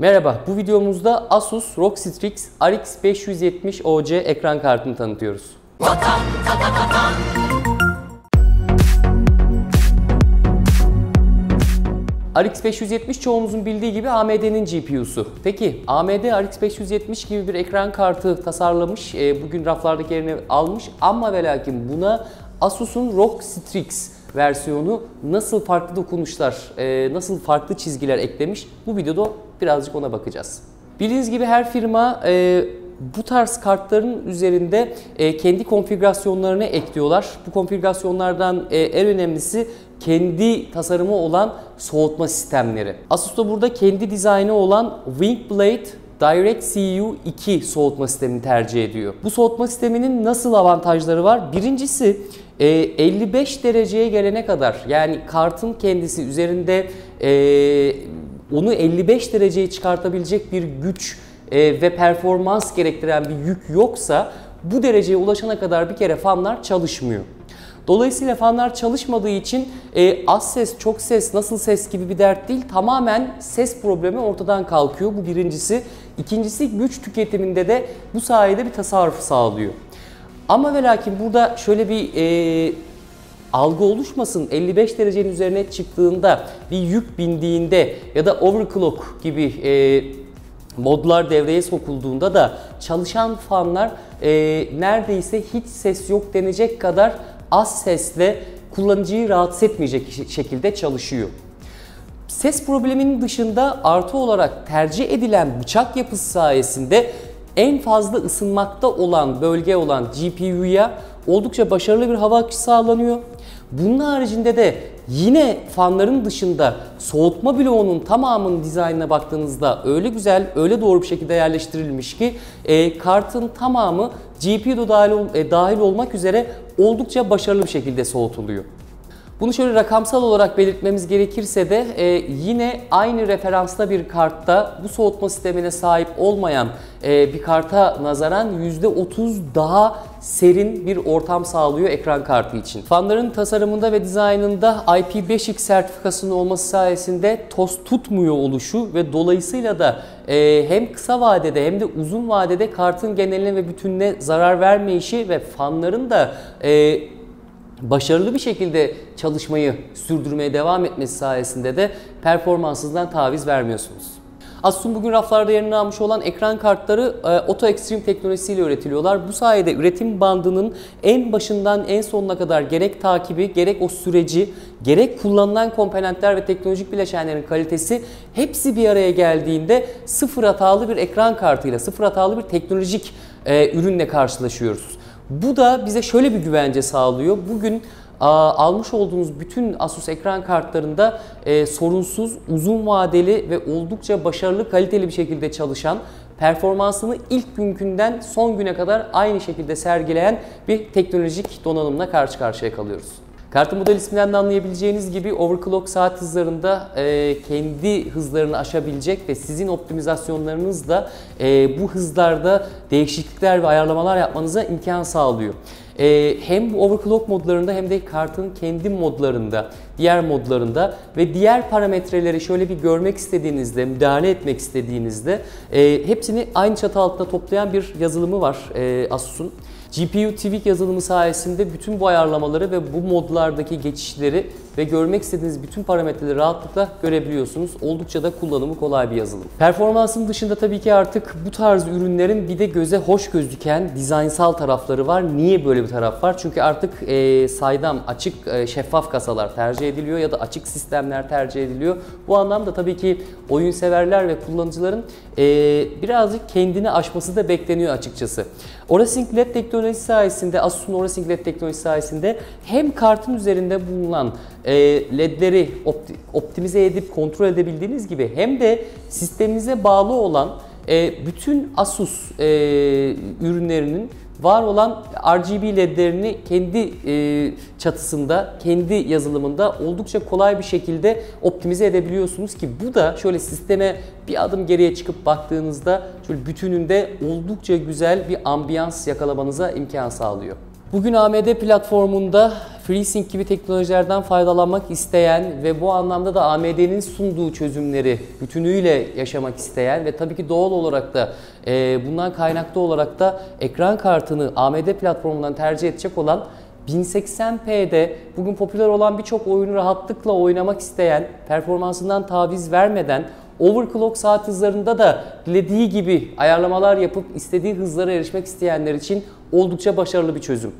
Merhaba, bu videomuzda Asus ROG Strix RX 570 OC ekran kartını tanıtıyoruz. RX 570 çoğumuzun bildiği gibi AMD'nin GPU'su. Peki AMD RX 570 gibi bir ekran kartı tasarlamış, e, bugün raflardaki yerini almış ama ve lakin buna Asus'un ROG Strix versiyonu nasıl farklı dokunuşlar, e, nasıl farklı çizgiler eklemiş bu videoda birazcık ona bakacağız. Bildiğiniz gibi her firma e, bu tarz kartların üzerinde e, kendi konfigürasyonlarını ekliyorlar. Bu konfigürasyonlardan e, en önemlisi kendi tasarımı olan soğutma sistemleri. Asus da burada kendi dizaynı olan Wingblade DirectCU 2 soğutma sistemini tercih ediyor. Bu soğutma sisteminin nasıl avantajları var? Birincisi 55 e, dereceye gelene kadar yani kartın kendisi üzerinde e, onu 55 dereceye çıkartabilecek bir güç e, ve performans gerektiren bir yük yoksa bu dereceye ulaşana kadar bir kere fanlar çalışmıyor. Dolayısıyla fanlar çalışmadığı için e, az ses, çok ses, nasıl ses gibi bir dert değil. Tamamen ses problemi ortadan kalkıyor. Bu birincisi. İkincisi güç tüketiminde de bu sayede bir tasarruf sağlıyor. Ama ve lakin burada şöyle bir e, algı oluşmasın. 55 derecenin üzerine çıktığında bir yük bindiğinde ya da overclock gibi e, modlar devreye sokulduğunda da çalışan fanlar e, neredeyse hiç ses yok denecek kadar az sesle kullanıcıyı rahatsız etmeyecek şekilde çalışıyor. Ses probleminin dışında artı olarak tercih edilen bıçak yapısı sayesinde en fazla ısınmakta olan bölge olan GPU'ya oldukça başarılı bir hava akışı sağlanıyor. Bunun haricinde de yine fanların dışında soğutma bloğunun tamamının dizaynına baktığınızda öyle güzel, öyle doğru bir şekilde yerleştirilmiş ki e, kartın tamamı GPU'da dahil, e, dahil olmak üzere oldukça başarılı bir şekilde soğutuluyor. Bunu şöyle rakamsal olarak belirtmemiz gerekirse de e, yine aynı referansta bir kartta bu soğutma sistemine sahip olmayan e, bir karta nazaran %30 daha serin bir ortam sağlıyor ekran kartı için. Fanların tasarımında ve dizaynında IP5X sertifikasının olması sayesinde toz tutmuyor oluşu ve dolayısıyla da e, hem kısa vadede hem de uzun vadede kartın geneline ve bütününe zarar vermeyişi ve fanların da e, başarılı bir şekilde çalışmayı sürdürmeye devam etmesi sayesinde de performansınızdan taviz vermiyorsunuz. Asus'un bugün raflarda yerini almış olan ekran kartları e, Auto Extreme teknolojisiyle üretiliyorlar. Bu sayede üretim bandının en başından en sonuna kadar gerek takibi, gerek o süreci, gerek kullanılan komponentler ve teknolojik bileşenlerin kalitesi hepsi bir araya geldiğinde sıfır hatalı bir ekran kartıyla, sıfır hatalı bir teknolojik e, ürünle karşılaşıyoruz. Bu da bize şöyle bir güvence sağlıyor. Bugün almış olduğunuz bütün Asus ekran kartlarında e, sorunsuz, uzun vadeli ve oldukça başarılı, kaliteli bir şekilde çalışan, performansını ilk günkünden son güne kadar aynı şekilde sergileyen bir teknolojik donanımla karşı karşıya kalıyoruz. Kartın model isminden de anlayabileceğiniz gibi overclock saat hızlarında e, kendi hızlarını aşabilecek ve sizin optimizasyonlarınız da e, bu hızlarda değişiklikler ve ayarlamalar yapmanıza imkan sağlıyor. E, hem bu overclock modlarında hem de kartın kendi modlarında, diğer modlarında ve diğer parametreleri şöyle bir görmek istediğinizde, müdahale etmek istediğinizde e, hepsini aynı çatı altında toplayan bir yazılımı var e, Asus'un. GPU Tweak yazılımı sayesinde bütün bu ayarlamaları ve bu modlardaki geçişleri ve görmek istediğiniz bütün parametreleri rahatlıkla görebiliyorsunuz. Oldukça da kullanımı kolay bir yazılım. Performansın dışında tabii ki artık bu tarz ürünlerin bir de göze hoş gözüken dizaynsal tarafları var. Niye böyle bir taraf var? Çünkü artık e, saydam, açık, e, şeffaf kasalar tercih ediliyor ya da açık sistemler tercih ediliyor. Bu anlamda tabii ki oyun severler ve kullanıcıların e, birazcık kendini aşması da bekleniyor açıkçası. Orasync LED teknolojisi sayesinde, Asus'un Orasync LED teknolojisi sayesinde hem kartın üzerinde bulunan e, ledleri optimize edip kontrol edebildiğiniz gibi hem de sisteminize bağlı olan e, bütün Asus e, ürünlerinin var olan RGB ledlerini kendi çatısında, kendi yazılımında oldukça kolay bir şekilde optimize edebiliyorsunuz ki bu da şöyle sisteme bir adım geriye çıkıp baktığınızda şöyle bütününde oldukça güzel bir ambiyans yakalamanıza imkan sağlıyor. Bugün AMD platformunda FreeSync gibi teknolojilerden faydalanmak isteyen ve bu anlamda da AMD'nin sunduğu çözümleri bütünüyle yaşamak isteyen ve tabii ki doğal olarak da e, bundan kaynaklı olarak da ekran kartını AMD platformundan tercih edecek olan 1080p'de bugün popüler olan birçok oyunu rahatlıkla oynamak isteyen, performansından taviz vermeden overclock saat hızlarında da dilediği gibi ayarlamalar yapıp istediği hızlara erişmek isteyenler için oldukça başarılı bir çözüm.